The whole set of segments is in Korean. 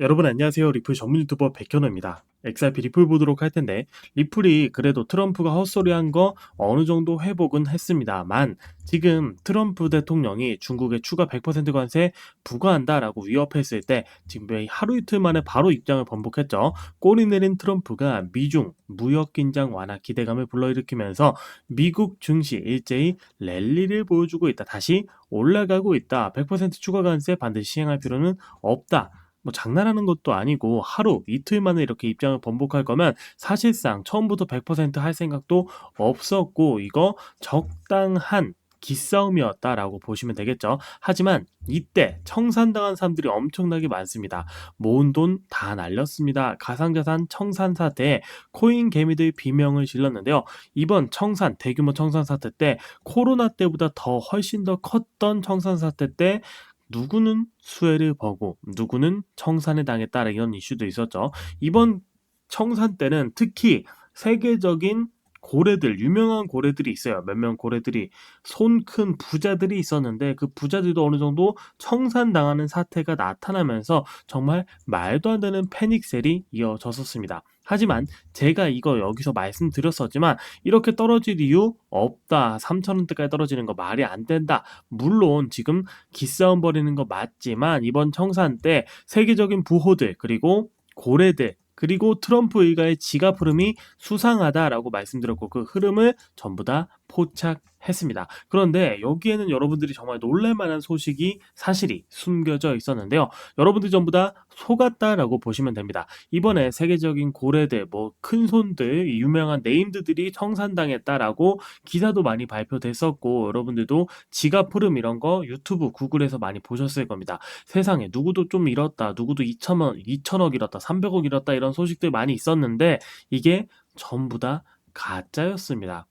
여러분 안녕하세요. 리플 전문 유튜버 백현우입니다. XRP 리플 보도록 할 텐데 리플이 그래도 트럼프가 헛소리한 거 어느 정도 회복은 했습니다만 지금 트럼프 대통령이 중국에 추가 100% 관세 부과한다라고 위협했을 때 지금 하루 이틀 만에 바로 입장을 번복했죠. 꼬리 내린 트럼프가 미중 무역 긴장 완화 기대감을 불러일으키면서 미국 증시 일제히 랠리를 보여주고 있다. 다시 올라가고 있다. 100% 추가 관세 반드시 시행할 필요는 없다. 뭐 장난하는 것도 아니고 하루 이틀 만에 이렇게 입장을 번복할 거면 사실상 처음부터 100%할 생각도 없었고 이거 적당한 기싸움이었다라고 보시면 되겠죠. 하지만 이때 청산당한 사람들이 엄청나게 많습니다. 모은 돈 다 날렸습니다. 가상자산 청산 사태에 코인 개미들 비명을 질렀는데요. 이번 청산 대규모 청산 사태 때 코로나 때보다 더 훨씬 더 컸던 청산 사태 때 누구는 수혜를 보고 누구는 청산에 당했다 이런 이슈도 있었죠. 이번 청산 때는 특히 세계적인 고래들, 유명한 고래들이 있어요. 몇 명 고래들이 손 큰 부자들이 있었는데 그 부자들도 어느 정도 청산당하는 사태가 나타나면서 정말 말도 안 되는 패닉셀이 이어졌었습니다. 하지만 제가 이거 여기서 말씀드렸었지만 이렇게 떨어질 이유 없다. 3천원대까지 떨어지는 거 말이 안 된다. 물론 지금 기싸움 벌이는 거 맞지만 이번 청산 때 세계적인 부호들 그리고 고래들 그리고 트럼프 일가의 지갑 흐름이 수상하다라고 말씀드렸고 그 흐름을 전부 다 포착 했습니다. 그런데 여기에는 여러분들이 정말 놀랄만한 소식이 사실이 숨겨져 있었는데요. 여러분들 전부 다 속았다라고 보시면 됩니다. 이번에 세계적인 고래들, 뭐 큰손들, 유명한 네임드들이 청산당했다라고 기사도 많이 발표됐었고 여러분들도 지갑 흐름 이런 거 유튜브, 구글에서 많이 보셨을 겁니다. 세상에 누구도 좀 잃었다, 누구도 2천억, 2천억 잃었다, 300억 잃었다 이런 소식들 많이 있었는데 이게 전부 다 가짜였습니다.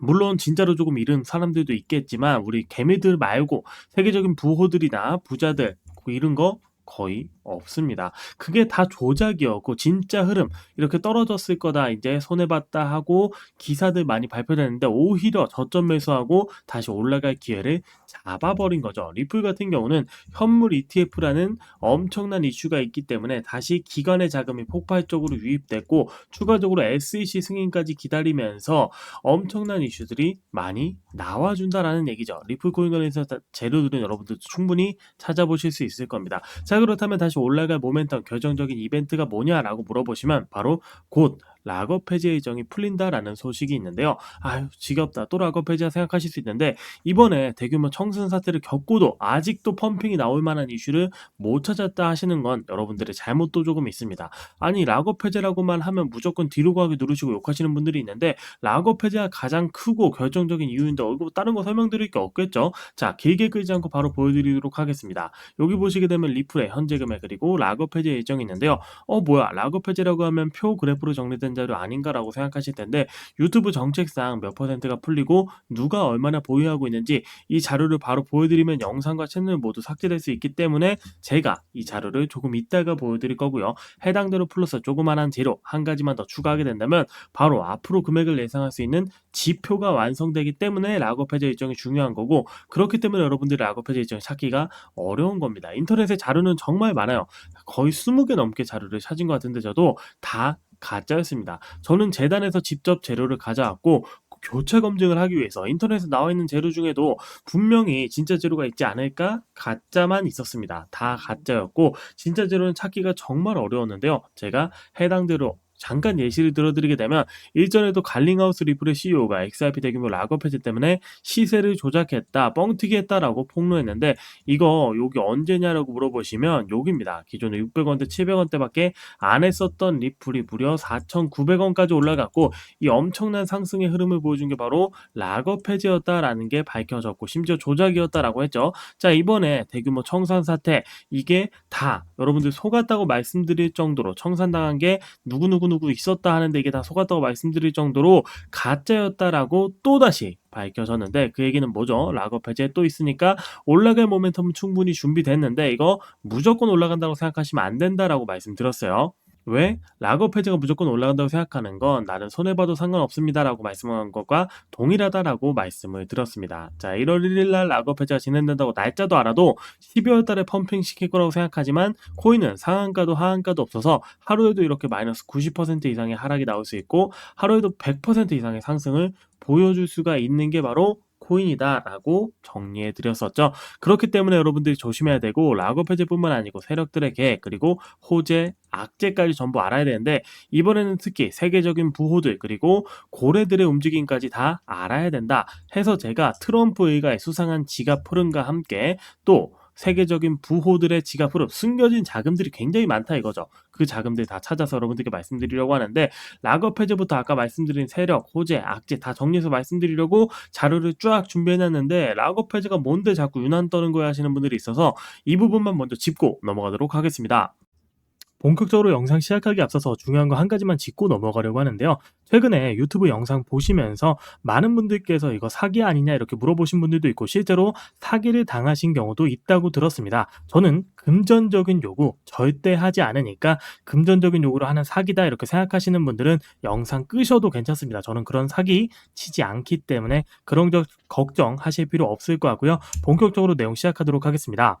물론 진짜로 조금 잃은 사람들도 있겠지만 우리 개미들 말고 세계적인 부호들이나 부자들 잃은 거 거의 없습니다. 그게 다 조작이었고 진짜 흐름 이렇게 떨어졌을 거다 이제 손해봤다 하고 기사들 많이 발표되는데 오히려 저점 매수하고 다시 올라갈 기회를 잡아버린 거죠. 리플 같은 경우는 현물 ETF라는 엄청난 이슈가 있기 때문에 다시 기관의 자금이 폭발적으로 유입됐고 추가적으로 SEC 승인까지 기다리면서 엄청난 이슈들이 많이 나와준다라는 얘기죠. 리플 코인 관련해서 재료들은 여러분들 충분히 찾아보실 수 있을 겁니다. 자 그렇다면 다시 올라갈 모멘텀 결정적인 이벤트가 뭐냐라고 물어보시면 바로 곧 락업 해제 일정이 풀린다라는 소식이 있는데요. 아유 지겹다 또 락업 해제야 생각하실 수 있는데 이번에 대규모 청순 사태를 겪고도 아직도 펌핑이 나올 만한 이슈를 못 찾았다 하시는 건 여러분들의 잘못도 조금 있습니다. 아니 락업 해제라고만 하면 무조건 뒤로 가기 누르시고 욕하시는 분들이 있는데 락업 해제가 가장 크고 결정적인 이유인데 얼굴 다른 거 설명드릴 게 없겠죠. 자 길게 끌지 않고 바로 보여드리도록 하겠습니다. 여기 보시게 되면 리플의 현재 금액 그리고 락업 해제 일정이 있는데요. 어 뭐야 락업 해제라고 하면 표 그래프로 정리된 관련 자료 아닌가라고 생각하실 텐데 유튜브 정책상 몇 퍼센트가 풀리고 누가 얼마나 보유하고 있는지 이 자료를 바로 보여드리면 영상과 채널 모두 삭제될 수 있기 때문에 제가 이 자료를 조금 이따가 보여드릴 거고요. 해당대로 플러스 조그만한 재료 한 가지만 더 추가하게 된다면 바로 앞으로 금액을 예상할 수 있는 지표가 완성되기 때문에 락업 해제 일정이 중요한 거고 그렇기 때문에 여러분들이 락업 해제 일정 찾기가 어려운 겁니다. 인터넷에 자료는 정말 많아요. 거의 20개 넘게 자료를 찾은 것 같은데 저도 다 가짜였습니다. 저는 재단에서 직접 재료를 가져왔고 교체 검증을 하기 위해서 인터넷에 나와 있는 재료 중에도 분명히 진짜 재료가 있지 않을까 가짜만 있었습니다. 다 가짜였고 진짜 재료는 찾기가 정말 어려웠는데요. 제가 해당대로 잠깐 예시를 들어드리게 되면 일전에도 갈링하우스 리플의 CEO가 XRP 대규모 락업 해제 때문에 시세를 조작했다, 뻥튀기 했다라고 폭로했는데 이거 여기 언제냐라고 물어보시면 여기입니다. 기존에 600원대, 700원대밖에 안 했었던 리플이 무려 4,900원까지 올라갔고 이 엄청난 상승의 흐름을 보여준 게 바로 락업 해제였다라는 게 밝혀졌고 심지어 조작이었다라고 했죠. 자 이번에 대규모 청산 사태 이게 다 여러분들 속았다고 말씀드릴 정도로 청산당한 게 누구 누구 누구 있었다 하는데 이게 다 속았다고 말씀드릴 정도로 가짜였다라고 또다시 밝혀졌는데 그 얘기는 뭐죠? 락업 해제 또 있으니까 올라갈 모멘텀은 충분히 준비됐는데 이거 무조건 올라간다고 생각하시면 안 된다라고 말씀드렸어요. 왜 락업 해제가 무조건 올라간다고 생각하는 건 나는 손해봐도 상관없습니다라고 말씀한 것과 동일하다라고 말씀을 드렸습니다. 자, 1월 1일 날 락업 해제가 진행된다고 날짜도 알아도 12월 달에 펌핑 시킬 거라고 생각하지만 코인은 상한가도 하한가도 없어서 하루에도 이렇게 마이너스 90% 이상의 하락이 나올 수 있고 하루에도 100% 이상의 상승을 보여줄 수가 있는 게 바로 코인이다라고 정리해 드렸었죠. 그렇기 때문에 여러분들이 조심해야 되고 락업 해제뿐만 아니고 세력들의 계획 그리고 호재, 악재까지 전부 알아야 되는데 이번에는 특히 세계적인 부호들 그리고 고래들의 움직임까지 다 알아야 된다 해서 제가 트럼프 의가의 수상한 지갑 흐름과 함께 또 세계적인 부호들의 지갑 흐름, 숨겨진 자금들이 굉장히 많다 이거죠. 그 자금들 다 찾아서 여러분들께 말씀드리려고 하는데 락업 해제부터 아까 말씀드린 세력, 호재, 악재 다 정리해서 말씀드리려고 자료를 쫙 준비해놨는데 락업 해제가 뭔데 자꾸 유난 떠는 거야 하시는 분들이 있어서 이 부분만 먼저 짚고 넘어가도록 하겠습니다. 본격적으로 영상 시작하기 앞서서 중요한 거 한 가지만 짚고 넘어가려고 하는데요. 최근에 유튜브 영상 보시면서 많은 분들께서 이거 사기 아니냐 이렇게 물어보신 분들도 있고 실제로 사기를 당하신 경우도 있다고 들었습니다. 저는 금전적인 요구 절대 하지 않으니까 금전적인 요구로 하는 사기다 이렇게 생각하시는 분들은 영상 끄셔도 괜찮습니다. 저는 그런 사기 치지 않기 때문에 그런 걱정하실 필요 없을 것 같고요. 본격적으로 내용 시작하도록 하겠습니다.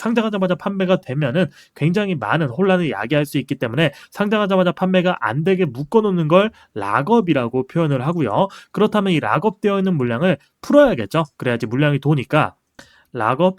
상장하자마자 판매가 되면은 굉장히 많은 혼란을 야기할 수 있기 때문에 상장하자마자 판매가 안 되게 묶어놓는 걸 락업이라고 표현을 하고요. 그렇다면 이 락업되어 있는 물량을 풀어야겠죠. 그래야지 물량이 도니까 락업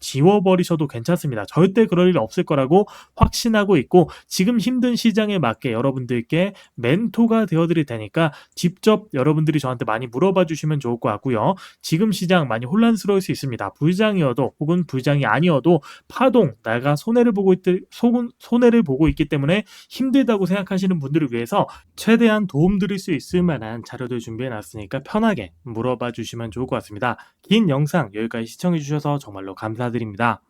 지워버리셔도 괜찮습니다. 절대 그럴 일 없을 거라고 확신하고 있고 지금 힘든 시장에 맞게 여러분들께 멘토가 되어드릴 테니까 직접 여러분들이 저한테 많이 물어봐 주시면 좋을 것 같고요. 지금 시장 많이 혼란스러울 수 있습니다. 불장이어도 혹은 불장이 아니어도 파동 내가 손해를 보고 있 손해를 보고 있기 때문에 힘들다고 생각하시는 분들을 위해서 최대한 도움 드릴 수 있을 만한 자료들 준비해 놨으니까 편하게 물어봐 주시면 좋을 것 같습니다. 긴 영상 여기까지 시청해 주셔서 정말로 감사드립니다.